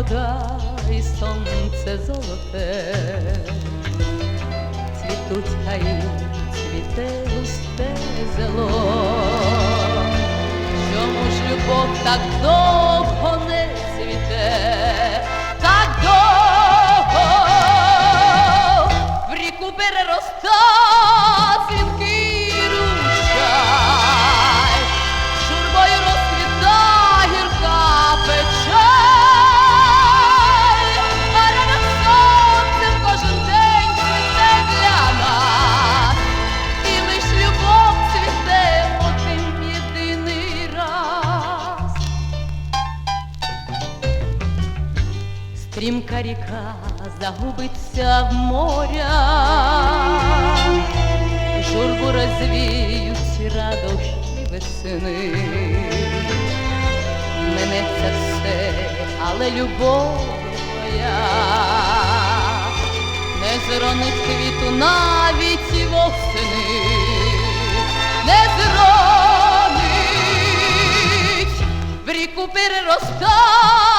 вода і сонце золоте, цвітуть хаї, цвіте густе зело. Чому ж любов так довго не Стрімка ріка загубиться в морях, журбу розвіють радощі весни. Минеться все, але любов твоя не зронить квіту навіть восени, не зронить. В ріку перероста